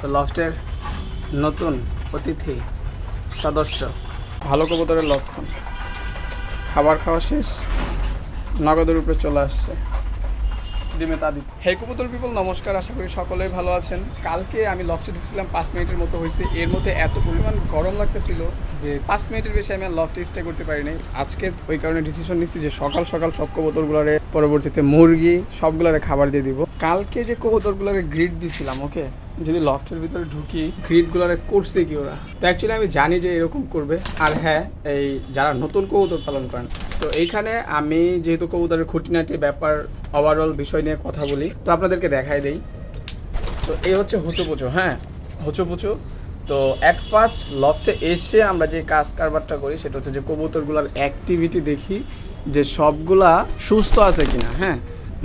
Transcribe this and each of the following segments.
তো লফটের নতুন অতিথি সদস্য। ভালো কবুতরের লক্ষণ। খাবার খাওয়া শেষ নগদের উপরে চলে আসছে। ডিমে হে কবুতর পিপল নমস্কার আশা করি সকলেই ভালো আছেন। কালকে আমি লফটে ঢুকছিলাম পাঁচ মিনিটের মতো হয়েছে। এর মধ্যে এত পরিমাণ গরম লাগতেছিল যে পাঁচ মিনিটের বেশি আমি আর লফটে স্টে করতে পারিনি। আজকে ওই কারণে ডিসিশন নিচ্ছি যে সকাল সকাল সব কবুতরগুলোরে পরবর্তীতে মুরগি সবগুলোরে খাবার দিয়ে দিব। কালকে যে কবুতরগুলোরে গ্রিড দিছিলাম ওকে যদি লফটের ভিতরে ঢুকি গ্রিডগুলোরে করছে কি ওরা? তো অ্যাকচুয়ালি আমি জানি যে এরকম করবে। আর হ্যাঁ এই যারা নতুন কবুতর পালন করেন, তো এইখানে আমি যেহেতু কবুতরের খুঁটিনাটি ব্যাপার ওভারঅল বিষয় নিয়ে কথা বলি, তো আপনাদেরকে দেখাই দেই। তো এই হচ্ছে হুচুপুচু হ্যাঁ হুচুপুচু তো অ্যাট ফার্স্ট লফটে এসে আমরা যে কাজ কারবারটা করি, সেটা হচ্ছে যে কবুতরগুলোর অ্যাক্টিভিটি দেখি, যে সবগুলা সুস্থ আছে কিনা হ্যাঁ।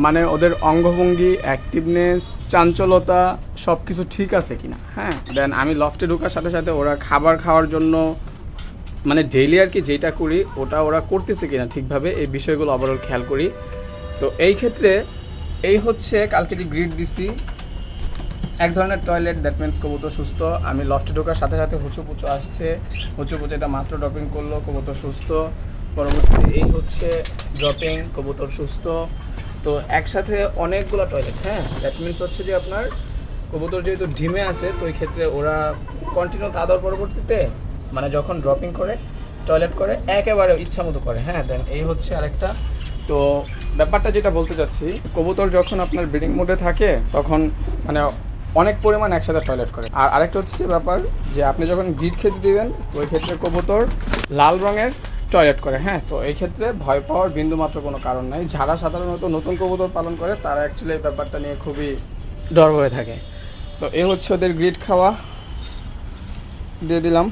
মানে ওদের অঙ্গভঙ্গি অ্যাক্টিভনেস চাঞ্চলতা সব কিছু ঠিক আছে কিনা হ্যাঁ? দেন আমি লফটে ঢোকার সাথে সাথে ওরা খাবার খাওয়ার জন্য মানে ডেইলি আর কি যেটা করি, ওটা ওরা করতেছে কিনা ঠিকভাবে, এই বিষয়গুলো ওভারঅল খেয়াল করি। তো এই ক্ষেত্রে এই হচ্ছে কালকে যে গ্রিড দিছি, এক ধরনের টয়লেট দ্যাট মিন্স কবুতর সুস্থ। আমি লফটে ঢোকার সাথে সাথে হুচু পুচু আসছে। হুচু পুচু এটা মাত্র ড্রপিং করল, কবুতর সুস্থ। পরবর্তীতে এই হচ্ছে ড্রপিং কবুতর সুস্থ। তো একসাথে অনেকগুলো টয়লেট হ্যাঁ? দ্যাট মিন্স হচ্ছে যে আপনার কবুতর যেহেতু ডিমে আছে, তো ওই ক্ষেত্রে ওরা কন্টিনিউ তা দেওয়ার পরবর্তীতে মানে যখন ড্রপিং করে টয়লেট করে, একেবারে ইচ্ছা মতো করে হ্যাঁ? দেন এই হচ্ছে আরেকটা। তো ব্যাপারটা যেটা বলতে চাচ্ছি, কবুতর যখন আপনার ব্রিডিং মোডে থাকে, তখন মানে অনেক পরিমাণ একসাথে টয়লেট করে। আর আরেকটা হচ্ছে ব্যাপার যে আপনি যখন গ্রিড খেতে দিবেন ওই ক্ষেত্রে কবুতর লাল রঙের টয়লেট করে হ্যাঁ? তো এই ক্ষেত্রে ভয় পাওয়ার বিন্দু মাত্র কোনো কারণ নাই। যারা সাধারণত নতুন কবুতর পালন করে, তারা অ্যাকচুয়ালি এই ব্যাপারটা নিয়ে খুবই ডর হয়ে থাকে। তো এই হচ্ছে ওদের গ্রিড খাওয়া। দিয়ে দিলাম।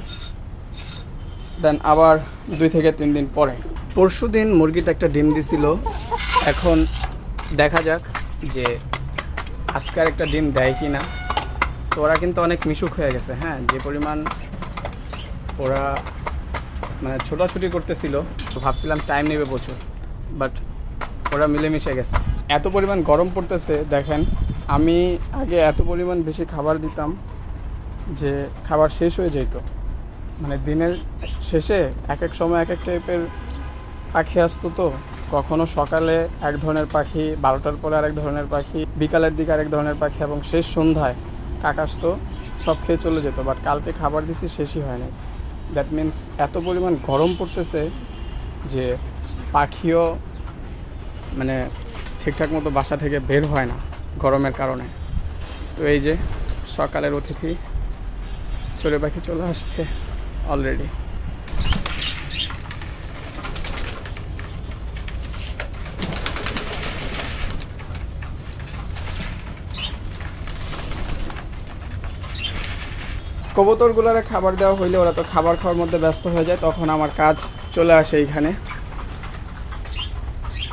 দেন আবার দুই থেকে তিন দিন পরে। পরশু দিন মুরগিটা একটা ডিম দিছিল। এখন দেখা যাক যে আজকে আর একটা ডিম দেয় কি না তো ওরা কিন্তু অনেক মিশুক হয়ে গেছে হ্যাঁ? যে পরিমাণ ওরা মানে ছোটাছুটি করতেছিল, তো ভাবছিলাম টাইম নেবে প্রচুর বাট ওরা মিলেমিশে গেছে। এত পরিমাণ গরম পড়তেছে, দেখেন, আমি আগে এত পরিমাণ বেশি খাবার দিতাম যে খাবার শেষ হয়ে যেত মানে দিনের শেষে এক এক সময় এক এক টাইপের পাখি আসতো তো, কখনো সকালে এক ধরনের পাখি, বারোটার পরে আরেক ধরনের পাখি, বিকালের দিকে আরেক ধরনের পাখি এবং শেষ সন্ধ্যায় কাক আসতো, সব খেয়ে চলে যেত বাট কালকে খাবার দিছি, শেষই হয়নি দ্যাট মিন্স এত পরিমাণ গরম পড়তেছে যে পাখিও মানে ঠিকঠাক মতো বাসা থেকে বের হয় না গরমের কারণে। তো এই যে সকালের অতিথি চলে পাখি চলে আসছে অলরেডি কবুতরগুলোরে খাবার দেওয়া হইলে ওরা তো খাবার খাওয়ার মধ্যে ব্যস্ত হয়ে যায়, তখন আমার কাজ চলে আসে এইখানে।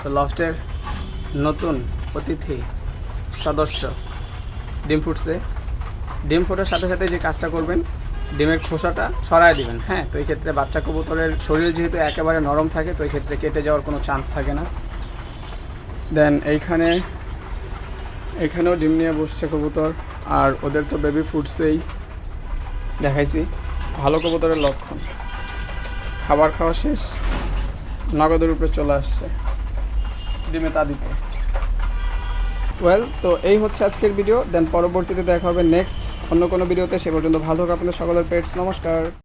তো লফটের নতুন অতিথি, সদস্য, ডিম ফুটছে। ডিম ফোটার সাথে সাথে যে কাজটা করবেন, ডিমের খোসাটা সরায় দিবেন হ্যাঁ? তো এই ক্ষেত্রে বাচ্চা কবুতরের শরীর যেহেতু একেবারে নরম থাকে, তো এই ক্ষেত্রে কেটে যাওয়ার কোনো চান্স থাকে না। দেন এইখানে, এখানেও ডিম নিয়ে বসছে কবুতর, আর ওদের তো বেবি ফুটছেই। দেখাইছি। ভালো কবুতরের লক্ষণ। খাবার খাওয়া শেষ, নগদের উপরে চলে আসছে। ডিমে তা দিতে। ওয়েল তো এই হচ্ছে আজকের ভিডিও দেন পরবর্তীতে দেখা হবে নেক্সট অন্য কোনো ভিডিওতে সে পর্যন্ত ভালো হোক আপনাদের সকলের পেটস নমস্কার।